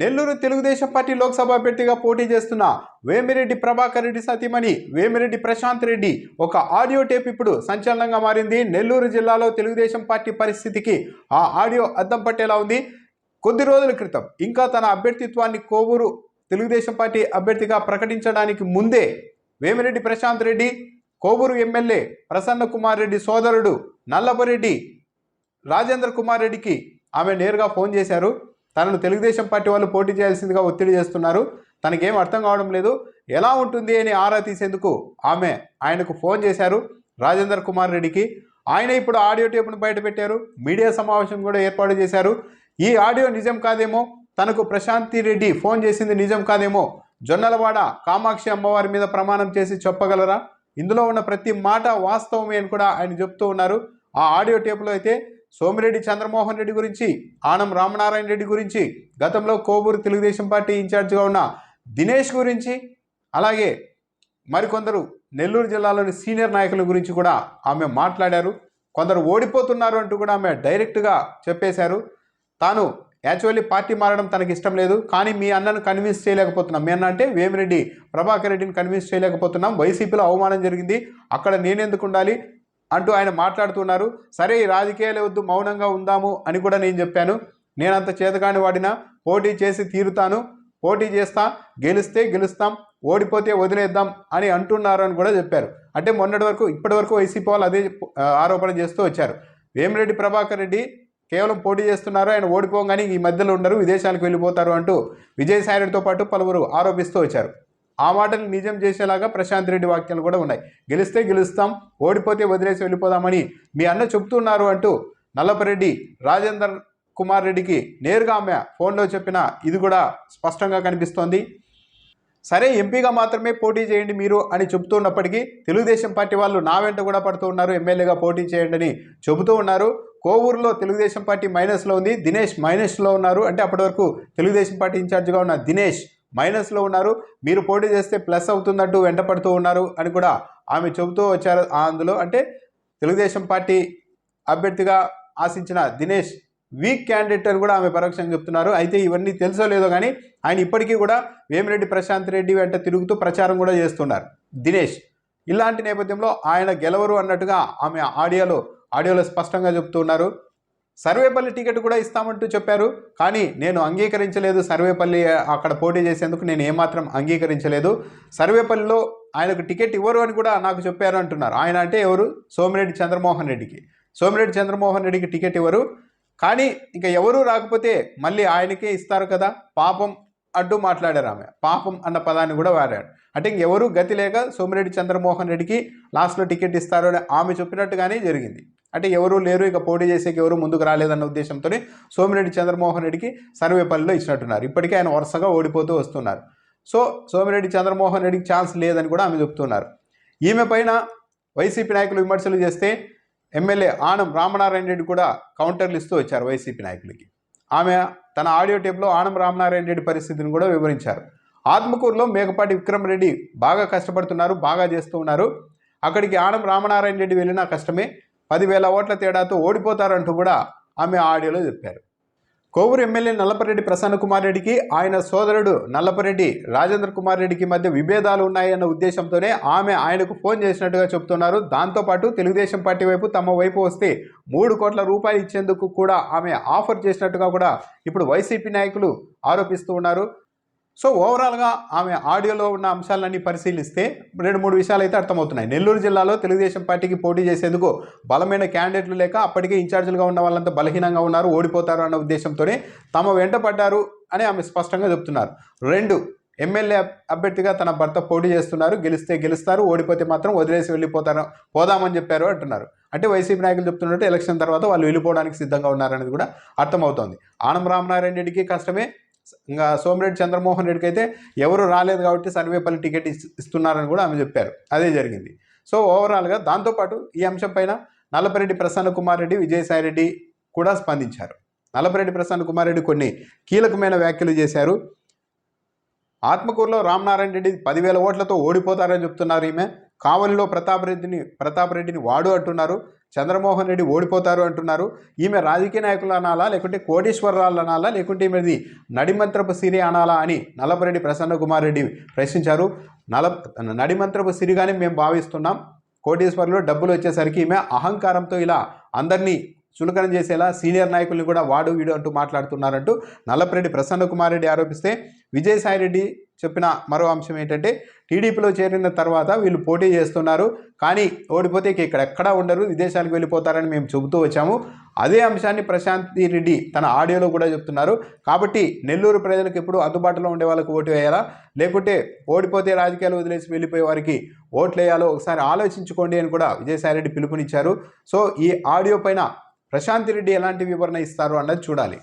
Nellore Telugu Desam party Lok Sabha అభ్యర్థిగా పోటీ చేస్తున్న వేమిరెడ్డి ప్రభాకర్ రెడ్డి సతీమణి వేమిరెడ్డి ప్రశాంత్ రెడ్డి ఒక ఆడియో టేప్ ఇప్పుడు సంచలనంగా మారింది. నెల్లూరు జిల్లాలో తెలుగుదేశం పార్టీ పరిస్థితికి ఆ ఆడియో అద్దం పట్టేలా ఉంది. కొద్ది రోజుల క్రితం ఇంకా తన అభ్యర్థిత్వాన్ని కోవూరు తెలుగుదేశం పార్టీ అభ్యర్థిగా ప్రకటించడానికి ముందే వేమిరెడ్డి ప్రశాంత్ రెడ్డి కోవూరు ఎమ్మెల్యే ప్రసన్న కుమార్ రెడ్డి సోదరుడు నల్లపరెడ్డి రాజేంద్ర కుమార్ రెడ్డికి ఆమె నేరుగా ఫోన్ చేశారు. తనను తెలుగుదేశం పార్టీ వాళ్ళు పోటీ చేయాల్సిందిగా ఒత్తిడి చేస్తున్నారు. తనకేం అర్థం కావడం లేదు. ఎలా ఉంటుంది అని ఆరా తీసేందుకు ఆమె ఆయనకు ఫోన్ చేశారు రాజేంద్ర కుమార్ రెడ్డికి. ఆయన ఇప్పుడు ఆడియో టేపును బయటపెట్టారు మీడియా సమావేశం కూడా ఏర్పాటు చేశారు. ఈ ఆడియో నిజం కాదేమో? తనకు ప్రశాంతి రెడ్డి ఫోన్ చేసింది నిజం కాదేమో? జొన్నలవాడ కామాక్షి అమ్మవారి మీద ప్రమాణం చేసి చెప్పగలరా? ఇందులో ఉన్న ప్రతి మాట వాస్తవమే అని కూడా ఆయన చెప్తూ ఉన్నారు. ఆ ఆడియో టేపులో అయితే సోమిరెడ్డి చంద్రమోహన్ రెడ్డి గురించి ఆనం రామనారాయణ రెడ్డి గురించి గతంలో కోవూరు తెలుగుదేశం పార్టీ ఇన్ఛార్జిగా ఉన్న దినేష్ గురించి అలాగే మరికొందరు నెల్లూరు జిల్లాలోని సీనియర్ నాయకుల గురించి కూడా ఆమె మాట్లాడారు. కొందరు ఓడిపోతున్నారు అంటూ కూడా ఆమె డైరెక్ట్గా చెప్పేశారు. తాను యాక్చువల్లీ పార్టీ మారడం తనకి ఇష్టం లేదు. కానీ మీ అన్నను కన్విన్స్ చేయలేకపోతున్నాం. మీ అన్న అంటే వేమిరెడ్డి ప్రభాకర్ రెడ్డిని కన్విన్స్ చేయలేకపోతున్నాం. వైసీపీలో అవమానం జరిగింది. అక్కడ నేనెందుకు ఉండాలి? అంటూ ఆయన మాట్లాడుతున్నారు. సరే ఈ రాజకీయాలే వద్దు మౌనంగా ఉందాము అని కూడా నేను చెప్పాను. నేనంత చేతకాని వాడినా పోటీ చేసి తీరుతాను. పోటీ చేస్తా గెలిస్తే గెలుస్తాం ఓడిపోతే వదిలేద్దాం అని అంటున్నారు అని కూడా చెప్పారు. అంటే మొన్నటి వరకు ఇప్పటి వరకు వైసీపీ వాళ్ళు అదే ఆరోపణ చేస్తూ వచ్చారు. వేమిరెడ్డి ప్రభాకర్ రెడ్డి కేవలం పోటీ చేస్తున్నారు ఆయన ఓడిపోగానే ఈ మధ్యలో ఉండరు విదేశాలకు వెళ్ళిపోతారు అంటూ విజయసాయిరెడ్డితో పాటు పలువురు ఆరోపిస్తూ వచ్చారు. ఆ మాటలు నిజం చేసేలాగా ప్రశాంత్ రెడ్డి వాక్యాలు కూడా ఉన్నాయి. గెలిస్తే గెలుస్తాం ఓడిపోతే వదిలేసి వెళ్ళిపోదామని మీ అన్న చెబుతున్నారు అంటూ నల్లపరెడ్డి రాజేందర్ కుమార్ రెడ్డికి నేరుగా ఆమె ఫోన్లో చెప్పిన ఇది కూడా స్పష్టంగా కనిపిస్తోంది. సరే ఎంపీగా మాత్రమే పోటీ చేయండి మీరు అని చెబుతున్నప్పటికీ తెలుగుదేశం పార్టీ వాళ్ళు నా వెంట కూడా పడుతూ ఉన్నారు. ఎమ్మెల్యేగా పోటీ చేయండి అని చెబుతూ ఉన్నారు. కోవూరులో తెలుగుదేశం పార్టీ మైనస్లో ఉంది. దినేష్ మైనస్లో ఉన్నారు. అంటే అప్పటి వరకు తెలుగుదేశం పార్టీ ఇన్ఛార్జిగా ఉన్న దినేష్ మైనస్లో ఉన్నారు. మీరు పోటీ చేస్తే ప్లస్ అవుతుందంటూ వెంట పడుతూ ఉన్నారు అని కూడా ఆమె చెబుతూ వచ్చారు. అందులో అంటే తెలుగుదేశం పార్టీ అభ్యర్థిగా ఆశించిన దినేష్ వీక్ క్యాండిడేట్ అని కూడా ఆమె పరోక్షంగా చెప్తున్నారు. అయితే ఇవన్నీ తెలుసో లేదో కానీ ఆయన ఇప్పటికీ కూడా వేమిరెడ్డి ప్రశాంత్ రెడ్డి వెంట తిరుగుతూ ప్రచారం కూడా చేస్తున్నారు. దినేష్ ఇలాంటి నేపథ్యంలో ఆయన గెలవరు అన్నట్టుగా ఆమె ఆడియోలో ఆడియోలో స్పష్టంగా చెప్తున్నారు సర్వేపల్లి టికెట్ కూడా ఇస్తామంటూ చెప్పారు. కానీ నేను అంగీకరించలేదు సర్వేపల్లి అక్కడ పోటీ చేసేందుకు నేను ఏమాత్రం అంగీకరించలేదు. సర్వేపల్లిలో ఆయనకు టికెట్ ఇవ్వరు అని కూడా నాకు చెప్పారు అంటున్నారు. ఆయన అంటే ఎవరు? సోమిరెడ్డి చంద్రమోహన్ రెడ్డికి. సోమిరెడ్డి చంద్రమోహన్ రెడ్డికి టికెట్ ఇవ్వరు. కానీ ఇంకా ఎవరూ రాకపోతే మళ్ళీ ఆయనకే ఇస్తారు కదా? పాపం అడ్డు మాట్లాడారు ఆమె. పాపం అన్న పదాన్ని కూడా వాడాడు. అంటే ఇంకెవరూ గతి లేక సోమిరెడ్డి చంద్రమోహన్ రెడ్డికి లాస్ట్లో టికెట్ ఇస్తారు అని ఆమె చెప్పినట్టుగానే జరిగింది. అంటే ఎవరు లేరు ఇక పోటీ చేసేకి ఎవరు ముందుకు రాలేదన్న ఉద్దేశంతోనే సోమిరెడ్డి చంద్రమోహన్ రెడ్డికి సర్వేపల్లిలో ఇచ్చినట్టున్నారు. ఇప్పటికే ఆయన వరుసగా ఓడిపోతూ వస్తున్నారు. సో సోమిరెడ్డి చంద్రమోహన్ రెడ్డికి ఛాన్స్ లేదని కూడా ఆమె చెప్తున్నారు. ఈమె పైన వైసీపీ నాయకులు విమర్శలు చేస్తే ఎమ్మెల్యే ఆనం రామనారాయణ రెడ్డి కూడా కౌంటర్లు ఇస్తూ వచ్చారు వైసీపీ నాయకులకి. ఆమె తన ఆడియో టేప్లో ఆనం రామనారాయణ రెడ్డి పరిస్థితిని కూడా వివరించారు. ఆత్మకూరులో మేకపాటి విక్రమ్ రెడ్డి బాగా కష్టపడుతున్నారు బాగా చేస్తూ ఉన్నారు. అక్కడికి ఆనం రామనారాయణ రెడ్డి వెళ్ళినా కష్టమే. పదివేల ఓట్ల తేడాతో ఓడిపోతారంటూ కూడా ఆమె ఆడియోలో చెప్పారు. కోవూరు ఎమ్మెల్యే నల్లపరెడ్డి ప్రసన్న కుమార్ రెడ్డికి ఆయన సోదరుడు నల్లపరెడ్డి రాజేంద్ర కుమార్ రెడ్డికి మధ్య విభేదాలు ఉన్నాయన్న ఉద్దేశంతోనే ఆమె ఆయనకు ఫోన్ చేసినట్టుగా చెప్తున్నారు దాంతోపాటు తెలుగుదేశం పార్టీ వైపు తమ వైపు వస్తే మూడు కోట్ల రూపాయలు ఇచ్చేందుకు కూడా ఆమె ఆఫర్ చేసినట్టుగా కూడా ఇప్పుడు వైసీపీ నాయకులు ఆరోపిస్తూ ఉన్నారు. సో ఓవరాల్గా ఆమె ఆడియోలో ఉన్న అంశాలన్నీ పరిశీలిస్తే రెండు మూడు విషయాలు అయితే అర్థమవుతున్నాయి. నెల్లూరు జిల్లాలో తెలుగుదేశం పార్టీకి పోటీ చేసేందుకు బలమైన క్యాండిడేట్లు లేక అప్పటికే ఇన్ఛార్జీలుగా ఉన్న వాళ్ళంతా బలహీనంగా ఉన్నారు ఓడిపోతారు అన్న ఉద్దేశంతోనే తమ వెంట పడ్డారు అని ఆమె స్పష్టంగా చెప్తున్నారు. రెండు ఎమ్మెల్యే అభ్యర్థిగా తన భర్త పోటీ చేస్తున్నారు గెలిస్తే గెలుస్తారు ఓడిపోతే మాత్రం వదిలేసి వెళ్ళిపోతారు పోదామని చెప్పారు అంటున్నారు. అంటే వైసీపీ నాయకులు చెప్తున్నట్టు ఎలక్షన్ తర్వాత వాళ్ళు వెళ్ళిపోవడానికి సిద్ధంగా ఉన్నారనేది కూడా అర్థమవుతోంది. ఆనం రామనారాయణ రెడ్డికి కష్టమే ఇంకా సోమిరెడ్డి చంద్రమోహన్ రెడ్డికి అయితే ఎవరు రాలేదు కాబట్టి సర్వేపల్లి టికెట్ ఇస్తున్నారని కూడా ఆమె చెప్పారు. అదే జరిగింది. సో ఓవరాల్గా దాంతోపాటు ఈ అంశం పైన నల్లపరెడ్డి ప్రసన్న కుమార్ రెడ్డి విజయసాయి రెడ్డి కూడా స్పందించారు. నల్లపరెడ్డి ప్రసన్న కుమార్ రెడ్డి కొన్ని కీలకమైన వ్యాఖ్యలు చేశారు. ఆత్మకూరులో రామనారాయణ రెడ్డి పదివేల ఓట్లతో ఓడిపోతారని చెప్తున్నారు ఈమె. కావలిలో ప్రతాపరెడ్డిని ప్రతాపరెడ్డిని ప్రతాప్ రెడ్డిని వాడు అంటున్నారు చంద్రమోహన్ రెడ్డి ఓడిపోతారు అంటున్నారు. ఈమె రాజకీయ నాయకులు అనాలా లేకుంటే కోటీశ్వరరాలు అనాలా లేకుంటే ఈమెది నడిమంత్రపు సిరి అనాలా అని నలపరెడ్డి ప్రసన్న కుమార్ రెడ్డి ప్రశ్నించారు. నల నడిమంత్రపు సిరిగానే మేము భావిస్తున్నాం. కోటీశ్వరులు డబ్బులు వచ్చేసరికి ఈమె అహంకారంతో ఇలా అందరినీ చులకన చేసేలా సీనియర్ నాయకుల్ని కూడా వాడు వీడు అంటూ మాట్లాడుతున్నారంటూ నల్లపరెడ్డి ప్రసన్న కుమార్ రెడ్డి ఆరోపిస్తే విజయసాయి రెడ్డి చెప్పిన మరో అంశం ఏంటంటే టీడీపీలో చేరిన తర్వాత వీళ్ళు పోటీ చేస్తున్నారు. కానీ ఓడిపోతే ఇక ఇక్కడ ఎక్కడా ఉండరు విదేశాలకు వెళ్ళిపోతారని మేము చెబుతూ వచ్చాము. అదే అంశాన్ని ప్రశాంతి రెడ్డి తన ఆడియోలో కూడా చెప్తున్నారు. కాబట్టి నెల్లూరు ప్రజలకు ఎప్పుడు అందుబాటులో ఉండే వాళ్ళకి ఓటు వేయాలా? లేకుంటే ఓడిపోతే రాజకీయాలు వదిలేసి వెళ్ళిపోయే వారికి ఓట్లు వేయాలో ఒకసారి ఆలోచించుకోండి అని కూడా విజయసాయి రెడ్డి పిలుపునిచ్చారు. సో ఈ ఆడియో పైన ప్రశాంతి రెడ్డి ఎలాంటి వివరణ ఇస్తారు అన్నది చూడాలి.